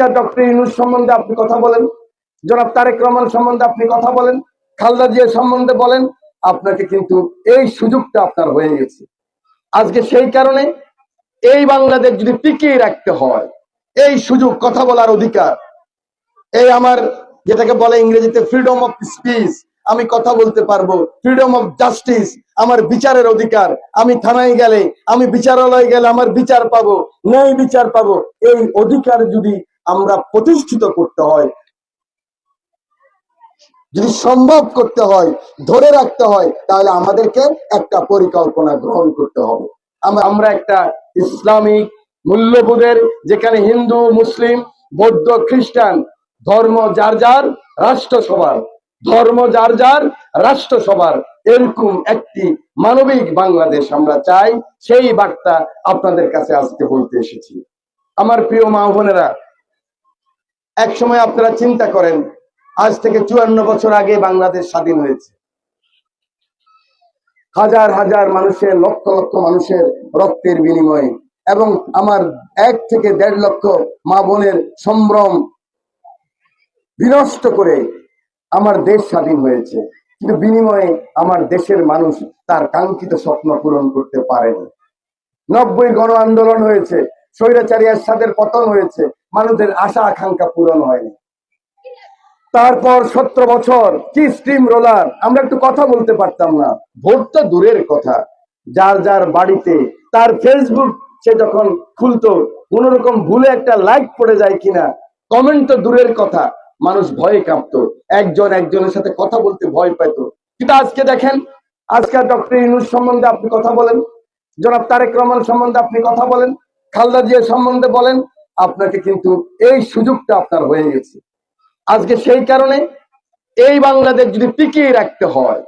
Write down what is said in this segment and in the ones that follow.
আজকে ডক্টর ইউনুস সম্বন্ধে আপনি কথা বলেন, জনাব তারেক রহমান সম্বন্ধে আপনি কথা বলেন, খালদা জিয়া সম্বন্ধে বলেন, আপনাকে কিন্তু এই সুযোগটা আপনার হয়ে গেছে। আজকে সেই কারণে এই বাংলাদেশ যদি টিকিয়ে রাখতে হয়, এই সুযোগ, কথা বলার অধিকার, এই আমার যেটাকে বলে ইংরেজিতে ফ্রিডম অফ স্পিচ আমি কথা বলতে পারব ফ্রিডম অফ জাস্টিস আমার বিচারের অধিকার, আমি থানায় গেলে, আমি বিচারালয়ে গেলে আমার বিচার পাবো, ন্যায় বিচার পাবো, এই অধিকার যদি আমরা প্রতিষ্ঠিত করতে হয়। যদি সম্ভব করতে হয়, ধরে রাখতে হয়, তাহলে আমাদেরকে একটা পরিকল্পনা গ্রহণ করতে হবে। আমরা একটা ইসলামিক মূল্যবোধের, যেখানে হিন্দু, মুসলিম, বৌদ্ধ, খ্রিস্টান, ধর্ম যার যার রাষ্ট্র সবার ধর্ম যার যার রাষ্ট্র সবার এরকম একটি মানবিক বাংলাদেশ আমরা চাই। সেই বার্তা আপনাদের কাছে আজকে বলতে এসেছি। আমার প্রিয় মা বোনেরা এক সময় আপনারা চিন্তা করেন, আজ থেকে চুয়ান্ন বছর আগে বাংলাদেশ স্বাধীন হয়েছে। হাজার হাজার মানুষের, লক্ষ লক্ষ মানুষের রক্তের বিনিময়ে এবং আমার এক থেকে দেড় লক্ষ মা বোনের সম্ভ্রম বিনষ্ট করে আমার দেশ স্বাধীন হয়েছে। কিন্তু বিনিময়ে আমার দেশের মানুষ তার কাঙ্ক্ষিত স্বপ্ন পূরণ করতে পারেনি। নব্বই গণ আন্দোলন হয়েছে। স্বৈরাচারী এরশাদের পতন হয়েছে মানুষের আশা আকাঙ্ক্ষা পূরণ হয়নি। তারপর সতেরো বছর, কি স্ট্রিম রোলার আমরা একটু কথা বলতে পারতাম না। ভোট তো দূরের কথা। যার যার বাড়িতে, তার ফেসবুক সে যখন খুলতো, কোন রকম ভুলে একটা লাইক পড়ে যায় কিনা কমেন্ট তো দূরের কথা। মানুষ ভয়ে কাঁপতো। একজন একজনের সাথে কথা বলতে ভয় পেত। কিন্তু আজকে দেখেন আজকাল ডক্টর ইউনুস সম্বন্ধে আপনি কথা বলেন? জনাব তারেক রহমান সম্বন্ধে আপনি কথা বলেন? খালদা জিয়া সম্বন্ধে বলেন, আপনাকে কিন্তু এই সুযোগটা আপনার হয়ে গেছে। আজকে সেই কারণে এই বাংলাদেশ যদি টিকিয়ে রাখতে হয়,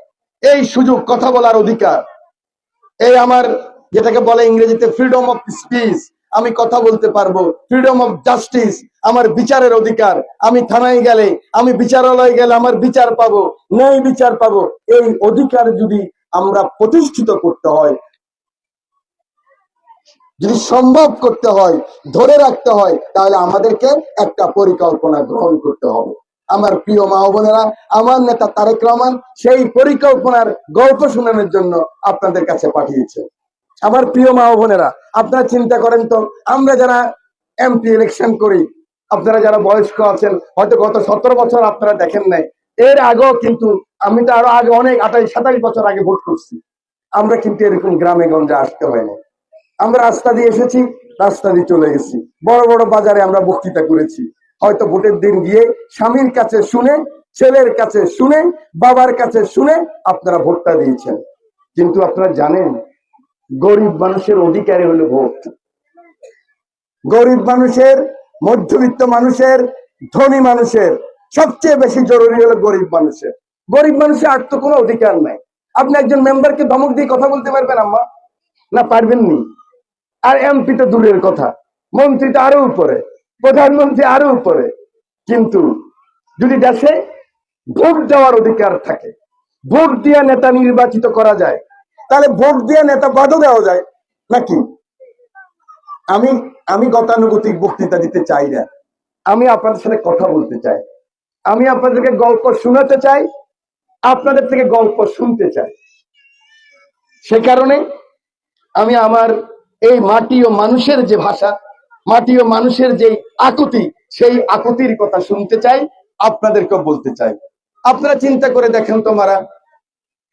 এই সুযোগ, কথা বলার অধিকার, এই আমার যেটাকে বলে ইংরেজিতে ফ্রিডম অফ স্পিচ আমি কথা বলতে পারব ফ্রিডম অফ জাস্টিস আমার বিচারের অধিকার, আমি থানায় গেলে, আমি বিচারালয়ে গেলে আমার বিচার পাবো, ন্যায় বিচার পাবো, এই অধিকার যদি আমরা প্রতিষ্ঠিত করতে হয় যদি সম্ভব করতে হয়, ধরে রাখতে হয়, তাহলে আমাদেরকে একটা পরিকল্পনা গ্রহণ করতে হবে। আমার প্রিয় মা বোনেরা, আমার নেতা তারেক রহমান সেই পরিকল্পনার গল্প শোনানোর জন্য আপনাদের কাছে পাঠিয়েছে। আমার প্রিয় মা বোনেরা, আপনারা চিন্তা করেন তো, আমরা যারা এমপি ইলেকশন করি, আপনারা যারা বয়স্ক আছেন, হয়তো গত সতেরো বছর আপনারা দেখেন নাই। এর আগেও কিন্তু, আমি তো আরও আগে অনেক আঠাশ, সাতাশ বছর আগে ভোট করছি। আমরা কিন্তু এরকম গ্রামে গঞ্জে আসতে হয় না আমরা রাস্তা দিয়ে এসেছি, রাস্তা দিয়ে চলে গেছি। বড় বড় বাজারে আমরা বক্তৃতা করেছি। হয়তো ভোটের দিন গিয়ে স্বামীর কাছে শুনে, ছেলের কাছে শুনে, বাবার কাছে শুনে আপনারা ভোটটা দিয়েছেন। কিন্তু আপনারা জানেন, গরিব মানুষের অধিকারী হলো ভোট। গরিব মানুষের, মধ্যবিত্ত মানুষের, ধনী মানুষের সবচেয়ে বেশি জরুরি হলো গরিব মানুষের। গরিব মানুষের আর তো কোনো অধিকার নাই। আপনি একজন মেম্বারকে ধমক দিয়ে কথা বলতে পারবেন আম্মা? না, পারবেননি। আর এমপি তো দূরের কথা। মন্ত্রী তো আরও উপরে, প্রধানমন্ত্রী আরও উপরে। কিন্তু যদি দেশে ভোট দেওয়ার অধিকার থাকে, ভোট দিয়ে নেতা নির্বাচিত করা যায়, তাহলে ভোট দিয়ে নেতা বাদও দেওয়া যায়, নাকি? আমি আমি গতানুগতিক বক্তৃতা দিতে চাই না। আমি আপনাদের সাথে কথা বলতে চাই। আমি আপনাদেরকে গল্প শোনাতে চাই, আপনাদের থেকে গল্প শুনতে চাই। সে কারণে আমি আমার এই মাটি ও মানুষের যে ভাষা, মাটি ও মানুষের যে আকুতি, সেই আকুতির কথা শুনতে চাই আপনাদেরকে বলতে চাই। আপনারা চিন্তা করে দেখেন তোমারা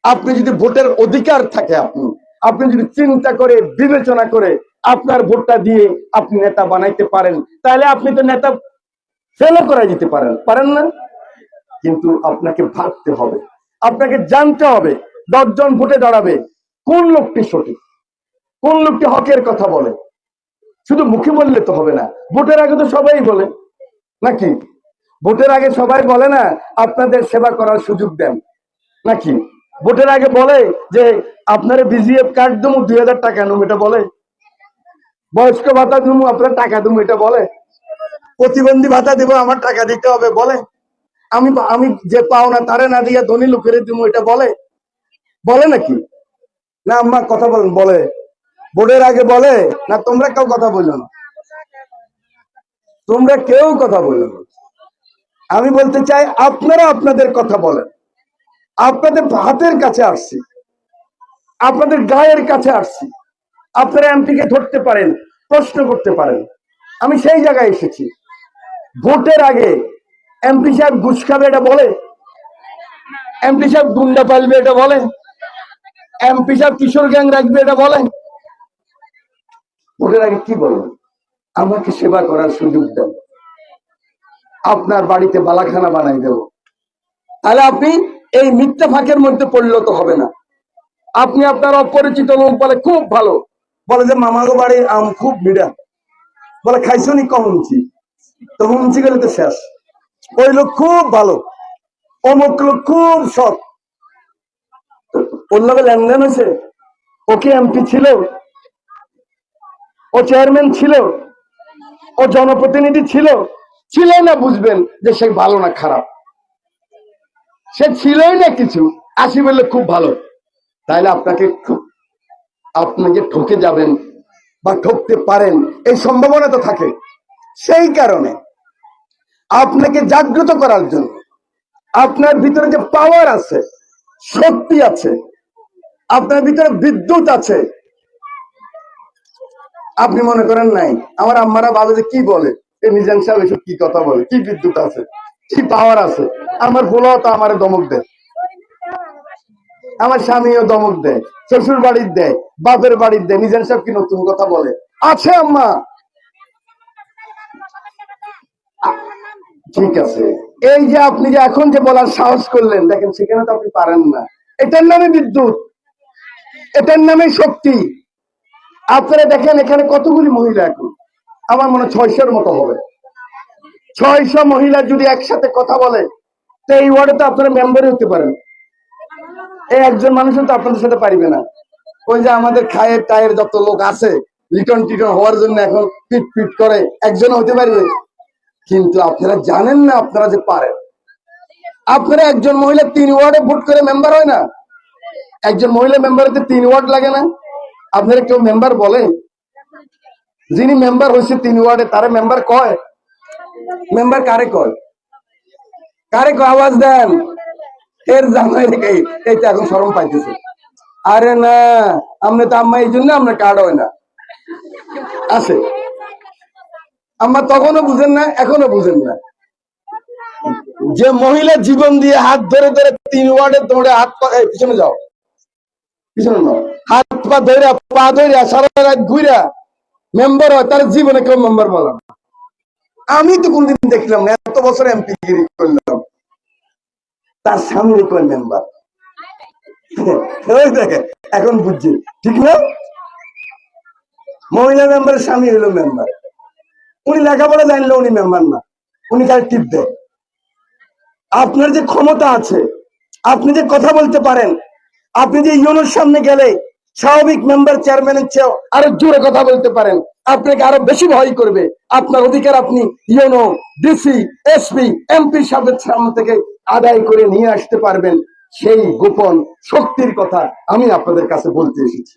আপনি যদি ভোটের অধিকার থাকে আপনি আপনি যদি চিন্তা করে, বিবেচনা করে আপনার ভোটটা দিয়ে আপনি নেতা বানাইতে পারেন, তাহলে আপনি তো নেতা ফেলে করাই দিতে পারেন পারেন না? কিন্তু আপনাকে ভাবতে হবে, আপনাকে জানতে হবে দশজন ভোটে দাঁড়াবে, কোন লোকটি সঠিক? কোন লোকটি হকের কথা বলে? শুধু মুখে বললে তো হবে না। ভোটের আগে তো সবাই বলে। নাকি? ভোটের আগে সবাই বলে না, আপনাদের সেবা করার সুযোগ দেন। নাকি? ভোটের আগে বলে যে, আপনার বিজিএফ কার্ড দেবো, দুই হাজার টাকা নেব, এটা বলে। বয়স্ক ভাতা দেবো, আপনার টাকা দেবো, এটা বলে। প্রতিবন্ধী ভাতা দিব, আমার টাকা দিতে হবে, বলে। আমি আমি যে পাও না তারে না দিয়ে ধনী লোকের দেবো, এটা বলে। বলে নাকি? না, আম্মা, কথা বলেন, বলে। ভোটের আগে বলে, না তোমরা কেউ কথা বলল না। তোমরা কেউ কথা বলল না। আমি বলতে চাই, আপনারা আপনাদের কথা বলেন। আপনাদের হাতের কাছে আসছি। আপনাদের গায়ের কাছে আসছি। আপনারা এমপিকে ধরতে পারেন, প্রশ্ন করতে পারেন। আমি সেই জায়গায় এসেছি। ভোটের আগে এমপি সাহেব ঘুষ খাবে এটা বলে? এমপি সাহেব গুন্ডা পালবে এটা বলে? এমপি সাহেব কিশোর গ্যাং রাখবে এটা বলে? ভোটের আগে কি বলেন আমাকে সেবা করার সুযোগ দেন। আপনার বাড়িতে বালাখানা বানাই দেব। তাহলে আপনি এই মিথ্যা ফাঁকের মধ্যে পরিণত হবে না। আপনি আপনার অপরিচিত লোক বলে খুব ভালো। বলে যে, মামাগো বাড়ির আম খুব বিড়া বলে, খাইছো নি কম উঞ্চি তো উঞ্চি গেলে তো শেষ। ওই লোক খুব ভালো। অমুক লোক খুব সৎ। ওর লগে লেনদেন হয়েছে। ওকে এমপি ছিল। ও চেয়ারম্যান ছিল, ও জনপ্রতিনিধি ছিল ছিল না বুঝবেন যে সে ভালো না খারাপ। সে ছিলই না কিছু, আসি বললে খুব ভালো। তাইলে আপনাকে আপনাকে ঠকে যাবেন বা ঠকতে পারেন, এই সম্ভাবনা তো থাকে। সেই কারণে আপনাকে জাগ্রত করার জন্য আপনার ভিতরে যে পাওয়ার আছে, শক্তি আছে, আপনার ভিতরে বিদ্যুৎ আছে আপনি মনে করেন নাই? আমার আম্মারা যে কি বলে? এই নিজাম সাহেব এসব কি কথা বলে? কি বিদ্যুৎ আছে? কি পাওয়ার আছে? আমার ফুলাও তো আমার দমক দেয়। আমার স্বামীও দমক দেয়, শ্বশুর বাড়ির দেয়, বাপের বাড়ির দেয়। নিজাম সাহেব কি নতুন কথা বলে? আছে আম্মা। ঠিক আছে। এই যে আপনি যে এখন যে বলার সাহস করলেন, দেখেন সেখানে তো আপনি পারেন না। এটার নামে বিদ্যুৎ। এটার নামে শক্তি। আপনারা দেখেন এখানে কতগুলি মহিলা এখন? আমার মনে ছয়শোর মতো হবে। ছয়শো মহিলা যদি একসাথে কথা বলে, তো এই ওয়ার্ডে তো আপনারা মেম্বারই হতে পারেন। এই একজন মানুষও তো আপনাদের সাথে পারিবে না। ওই যে আমাদের খায়ের টায়ের যত লোক আছে, লিটন টিটন হওয়ার জন্য এখন পিট পিট করে একজন হতে পারবে। কিন্তু আপনারা জানেন না আপনারা যে পারেন। আপনারা একজন মহিলা তিন ওয়ার্ডে ভোট করে মেম্বার হয় না? একজন মহিলা মেম্বার হতে তিন ওয়ার্ড লাগে না? আপনারা কেউ মেম্বার বলে যিনি মেম্বার হয়েছে তিন ওয়ার্ডে, তারা মেম্বার কয়? মেম্বার কারে কয়? কারে কয়? আওয়াজ দেন। এর জামাই রেখে এই তো এখন সরম পাইতেছে। আরে না, আমরা তো আম্মা এই জন্য আমরা কার্ড হয় না। আছে। আম্মা তখনও বুঝেন না এখনও বুঝেন না। যে মহিলা জীবন দিয়ে হাত ধরে ধরে তিন ওয়ার্ডে দৌড়ে হাত পিছনে যাও। আমি তো কোনদিন দেখলাম না, এত বছর এমপি করলাম। তার সামনে কয় মেম্বার এখন বুঝছি। ঠিক না? মহিলা মেম্বারের স্বামী হলো মেম্বার উনি লেখাপড়া জানলে উনি মেম্বার না। উনি কার টিপ দেয়। আপনার যে ক্ষমতা আছে, আপনি যে কথা বলতে পারেন আপনি যে ইউনোর সামনে গেলে স্বাভাবিক মেম্বার চেয়ারম্যানের চেয়েও আরও জোরে কথা বলতে পারেন। আপনাকে আরও বেশি ভয় করবে। আপনার অধিকার আপনি ইউনো, ডিসি, এসপি এমপি সাহেবের সামনে থেকে আদায় করে নিয়ে আসতে পারবেন। সেই গোপন শক্তির কথা আমি আপনাদের কাছে বলতে এসেছি।